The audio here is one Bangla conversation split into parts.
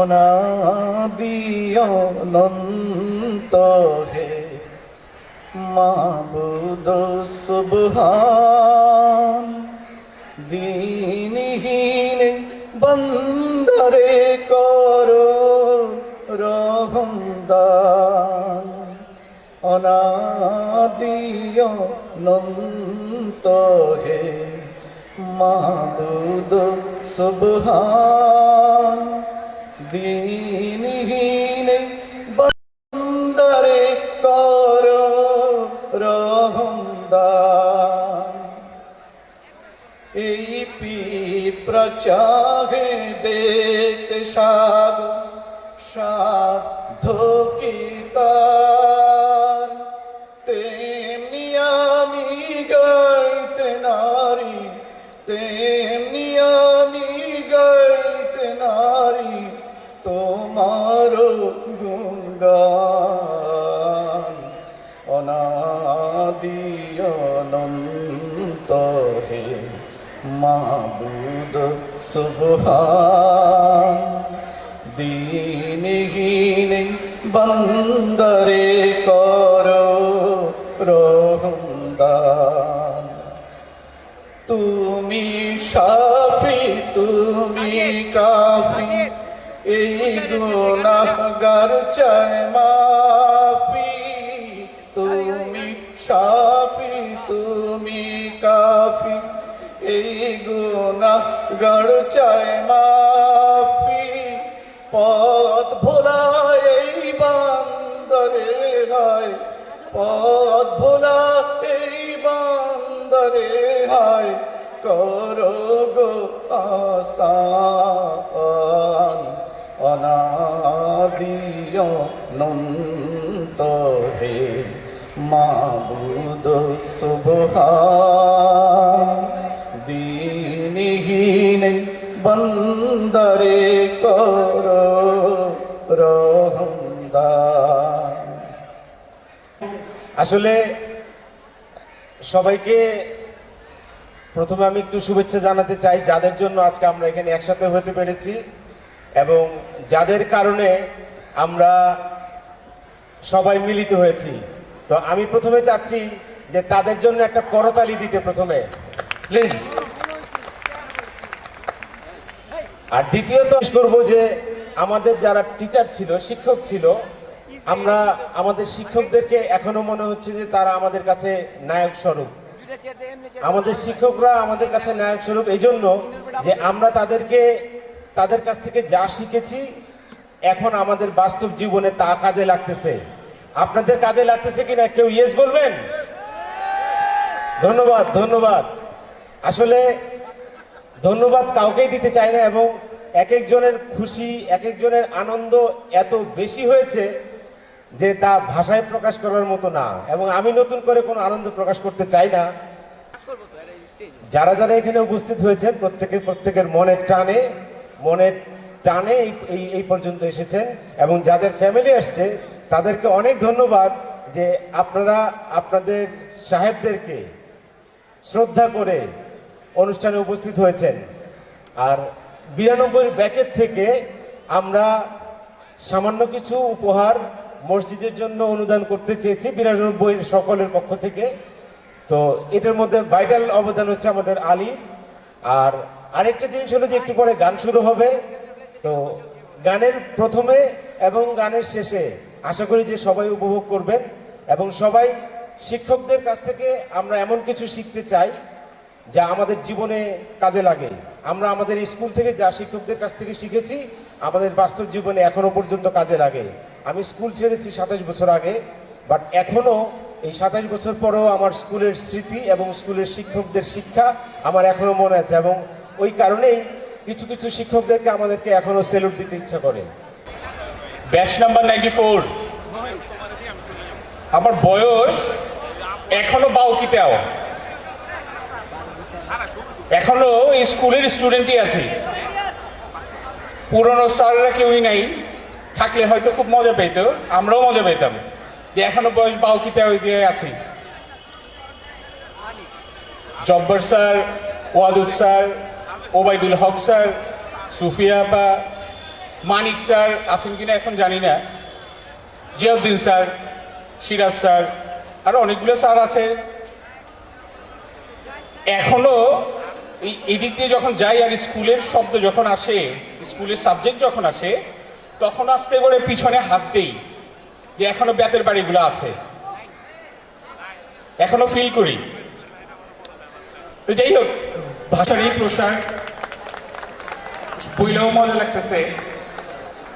অনাদিয় অনন্ত হে। মাবুদ সুবহান দিনহীন বন্দরে করো রহমদান অনাদিয় নন্ত হে মাবুদ সুবহান। দিনহীন বন্দরে কর রহমদান। এই পিপ্রা চাহে দেখতে সাগ সাধ্য অনন্ত হে মাবুদ সুবহান। দিনহীন বন্দরে করো রহমদান তুমি সাফি তুমি কাফি এই গুনাহগার চায় মাফি গুনাহগার চায় মাফি, পথ ভোলা এই বান্দরে হায়, পথ ভোলা এই বান্দরে হায়, করো গো আসান অনাদিয় নন্ত হে মাবুদ সুবহান, দিনহীন বন্দরে করো আসলে সবাইকে প্রথমে আমি একটু শুভেচ্ছা জানাতে চাই, যাদের জন্য আজকে আমরা এখানে একসাথে হতে পেরেছি এবং যাদের কারণে আমরা সবাই মিলিত হয়েছি। তো আমি প্রথমে চাচ্ছি যে তাদের জন্য একটা করতালি দিতে প্রথমে। প্লিজ। আর দ্বিতীয়ত করব যে আমাদের যারা টিচার ছিল, শিক্ষক ছিল, আমরা আমাদের শিক্ষকদেরকে এখনও মনে হচ্ছে যে তারা আমাদের কাছে নায়ক স্বরূপ। আমাদের শিক্ষকরা আমাদের কাছে নায়ক স্বরূপ। এই জন্য যে আমরা তাদেরকে, তাদের কাছ থেকে যা শিখেছি, এখন আমাদের বাস্তব জীবনে তা কাজে লাগতেছে। আপনাদের কাজে লাগতেছে কিনা কেউ ইয়েস বলবেন? ধন্যবাদ ধন্যবাদ। আসলে ধন্যবাদ কাউকেই দিতে চাই না এবং এক একজনের খুশি, এক একজনের আনন্দ এত বেশি হয়েছে যে তা ভাষায় প্রকাশ করার মতো না। এবং আমি নতুন করে কোনো আনন্দ প্রকাশ করতে চাই না। যারা যারা এখানে উপস্থিত হয়েছেন, প্রত্যেকে প্রত্যেকের মনের টানে মনের টানে এই- এই পর্যন্ত এসেছেন এবং যাদের ফ্যামিলি আসছে, তাদেরকে অনেক ধন্যবাদ যে আপনারা আপনাদের সাহেবদেরকে শ্রদ্ধা করে অনুষ্ঠানে উপস্থিত হয়েছেন। আর বিরানব্বই ব্যাচের থেকে আমরা সামান্য কিছু উপহার মসজিদের জন্য অনুদান করতে চেয়েছি বিরানব্বই সকলের পক্ষ থেকে। তো এটার মধ্যে ভাইটাল অবদান হচ্ছে আমাদের আলী। আর আরেকটা জিনিস হলো যে একটু পরে গান শুরু হবে। তো গানের প্রথমে এবং গানের শেষে আশা করি যে সবাই উপভোগ করবেন এবং সবাই শিক্ষকদের কাছ থেকে আমরা এমন কিছু শিখতে চাই যা আমাদের জীবনে কাজে লাগে। আমরা আমাদের স্কুল থেকে যা শিক্ষকদের কাছ থেকে শিখেছি, আমাদের বাস্তব জীবনে এখনও পর্যন্ত কাজে লাগে। আমি স্কুল ছেড়েছি সাতাশ বছর আগে বাট এখনও এই সাতাশ বছর পরেও আমার স্কুলের স্মৃতি এবং স্কুলের শিক্ষকদের শিক্ষা আমার এখনও মনে আছে এবং ওই কারণেই কিছু কিছু শিক্ষকদেরকে আমাদেরকে এখনও সেলুট দিতে ইচ্ছা করে। ব্যাচ নাম্বার নাইনটি ফোর আমার বয়স এখনও বাউকিতেও। এখনও স্কুলের স্টুডেন্টই আছি। পুরনো স্যাররা কেউই নাই। থাকলে হয়তো খুব মজা পেত, আমরাও মজা পেতাম। যে এখনও বয়স বাউকিতেও দিয়ে আছি। Jabbar sir, Wadud sir, Obaidul Haque sir, Sufia বা মানিক স্যার আছেন কিনা এখন জানি না। জিয়াউদ্দিন স্যার, সিরাজ স্যার, আর অনেকগুলো স্যার আছে। এখনও এই এদিক দিয়ে যখন যাই আর স্কুলের শব্দ যখন আসে, স্কুলের সাবজেক্ট যখন আসে, তখন আসতে করে পিছনে হাত দেই যে এখনও বেতের বাড়িগুলো আছে। এখনও ফিল করি। তো যাই হোক ভাষার এই প্রসার বইলেও মজা লাগতেছে।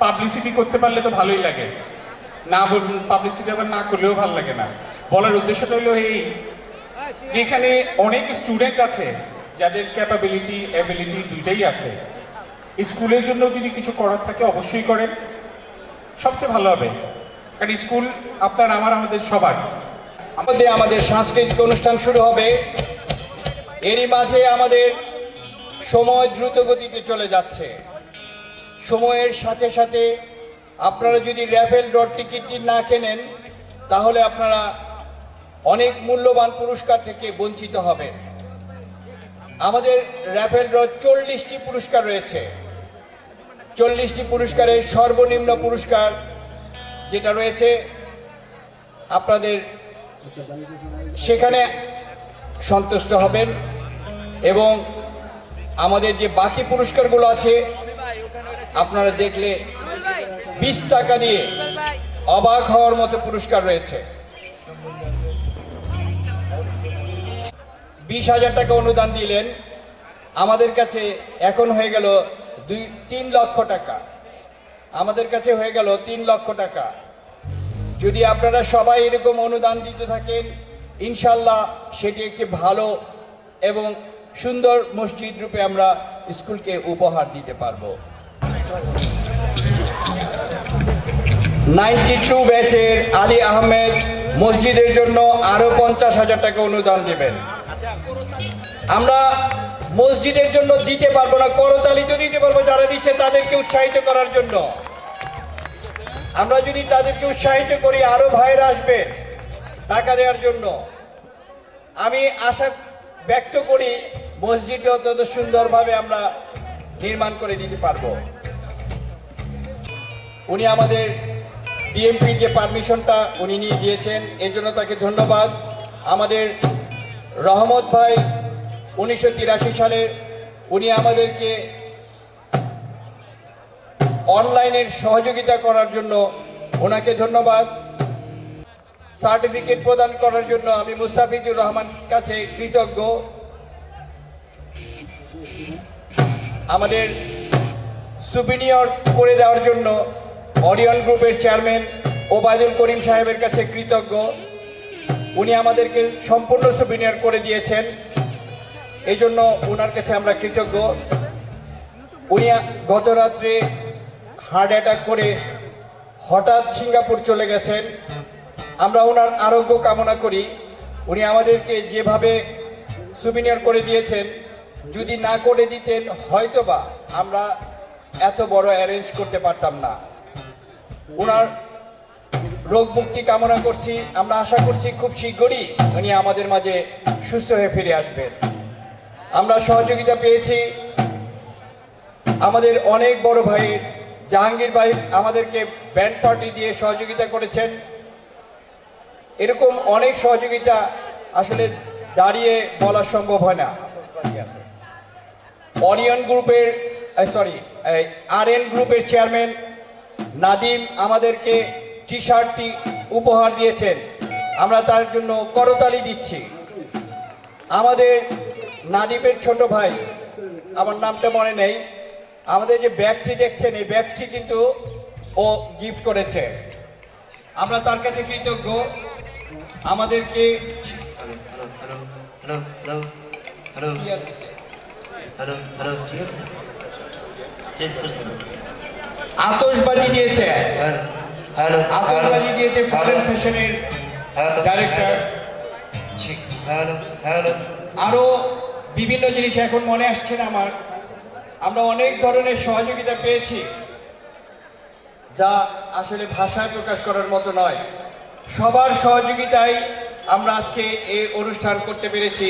পাবলিসিটি করতে পারলে তো ভালোই লাগে। না পাবলিসিটি আবার না করলেও ভালো লাগে না। বলার উদ্দেশ্যটা হলো এই, যেখানে অনেক স্টুডেন্ট আছে যাদের ক্যাপাবিলিটি অ্যাবিলিটি দুইটাই আছে, স্কুলের জন্য যদি কিছু করার থাকে অবশ্যই করেন। সবচেয়ে ভালো হবে, কারণ স্কুল আপনার, আমার, আমাদের সবার। আমাদের আমাদের সাংস্কৃতিক অনুষ্ঠান শুরু হবে। এরই মাঝে আমাদের সময় দ্রুত গতিতে চলে যাচ্ছে। সময়ের সাথে সাথে আপনারা যদি র্যাফেল ডট টিকিটটি না কেনেন, তাহলে আপনারা অনেক মূল্যবান পুরস্কার থেকে বঞ্চিত হবেন। আমাদের র্যাফেল চল্লিশটি পুরস্কার রয়েছে। চল্লিশটি পুরস্কারের সর্বনিম্ন পুরস্কার যেটা রয়েছে, আপনাদের সেখানে সন্তুষ্ট হবেন এবং আমাদের যে বাকি পুরস্কারগুলো আছে, আপনারা দেখলে বিশ টাকা দিয়ে অবাক হওয়ার মতো পুরস্কার রয়েছে। বিশ হাজার টাকা অনুদান দিলেন। আমাদের কাছে এখন হয়ে গেল দুই, তিন লক্ষ টাকা। আমাদের কাছে হয়ে গেল তিন লক্ষ টাকা। যদি আপনারা সবাই এরকম অনুদান দিতে থাকেন, ইনশাল্লাহ সেটি একটি ভালো এবং সুন্দর মসজিদ রূপে আমরা স্কুলকে উপহার দিতে পারব। নাইনটি টু ব্যাচের আলী আহমেদ মসজিদের জন্য আরও পঞ্চাশ হাজার টাকা অনুদান দেবেন। আমরা মসজিদের জন্য দিতে পারব না, করতালি তো দিতে পারব, যারা দিচ্ছে তাদেরকে উৎসাহিত করার জন্য। আমরা যদি তাদেরকে উৎসাহিত করি, আরও ভাইয়েরা আসবে টাকা দেওয়ার জন্য। আমি আশা ব্যক্ত করি, মসজিদটা অত্যন্ত সুন্দরভাবে আমরা নির্মাণ করে দিতে পারব। উনি আমাদের ডিএমপির যে পারমিশনটা উনি নিয়ে দিয়েছেন এর জন্য তাকে ধন্যবাদ। আমাদের রহমত ভাই, উনিশশো তিরাশি সালে উনি আমাদেরকে অনলাইনের সহযোগিতা করার জন্য ওনাকে ধন্যবাদ। সার্টিফিকেট প্রদান করার জন্য আমি মুস্তাফিজুর রহমান কাছে কৃতজ্ঞ। আমাদের সুপিনিয়র করে দেওয়ার জন্য অরিয়ন গ্রুপের চেয়ারম্যান ওবায়দুল করিম সাহেবের কাছে কৃতজ্ঞ। উনি আমাদেরকে সম্পূর্ণ সুবিনিয়র করে দিয়েছেন। এই জন্য ওনার কাছে আমরা কৃতজ্ঞ। উনি গত রাত্রে হার্ট অ্যাটাক করে হঠাৎ সিঙ্গাপুর চলে গেছেন। আমরা ওনার আরোগ্য কামনা করি। উনি আমাদেরকে যেভাবে সুবিনিয়র করে দিয়েছেন, যদি না করে দিতেন হয়তোবা আমরা এত বড় অ্যারেঞ্জ করতে পারতাম না। ওনার রোগ মুক্তি কামনা করছি। আমরা আশা করছি খুব শীঘ্রই উনি আমাদের মাঝে সুস্থ হয়ে ফিরে আসবেন। আমরা সহযোগিতা পেয়েছি। আমাদের অনেক বড় ভাইয়ের জাহাঙ্গীর ভাই আমাদেরকে ব্যান্ড পার্টি দিয়ে সহযোগিতা করেছেন। এরকম অনেক সহযোগিতা আসলে দাঁড়িয়ে বলা সম্ভব হয় না। অরিয়ন গ্রুপের সরি আর এন গ্রুপের চেয়ারম্যান নাদিম আমাদেরকে টি শার্টটি উপহার দিয়েছেন। আমরা তার জন্য করতালি দিচ্ছি। আমাদের নাদিমের ছোট ভাই, আমার নামটা মনে নেই, আমাদের যে ব্যাগটি দেখছেন, এই ব্যাগটি কিন্তু ও গিফট করেছে। আমরা তার কাছে কৃতজ্ঞ। আমাদেরকে আতশবাজি দিয়েছে। আতশবাজি দিয়েছে ফরেন ফ্যাশনের ডাইরেক্টর ঠিক হ্যালো হ্যালো আরও বিভিন্ন জিনিস এখন মনে আসছে না আমার। আমরা অনেক ধরনের সহযোগিতা পেয়েছি যা আসলে ভাষায় প্রকাশ করার মতো নয়। সবার সহযোগিতায় আমরা আজকে এই অনুষ্ঠান করতে পেরেছি।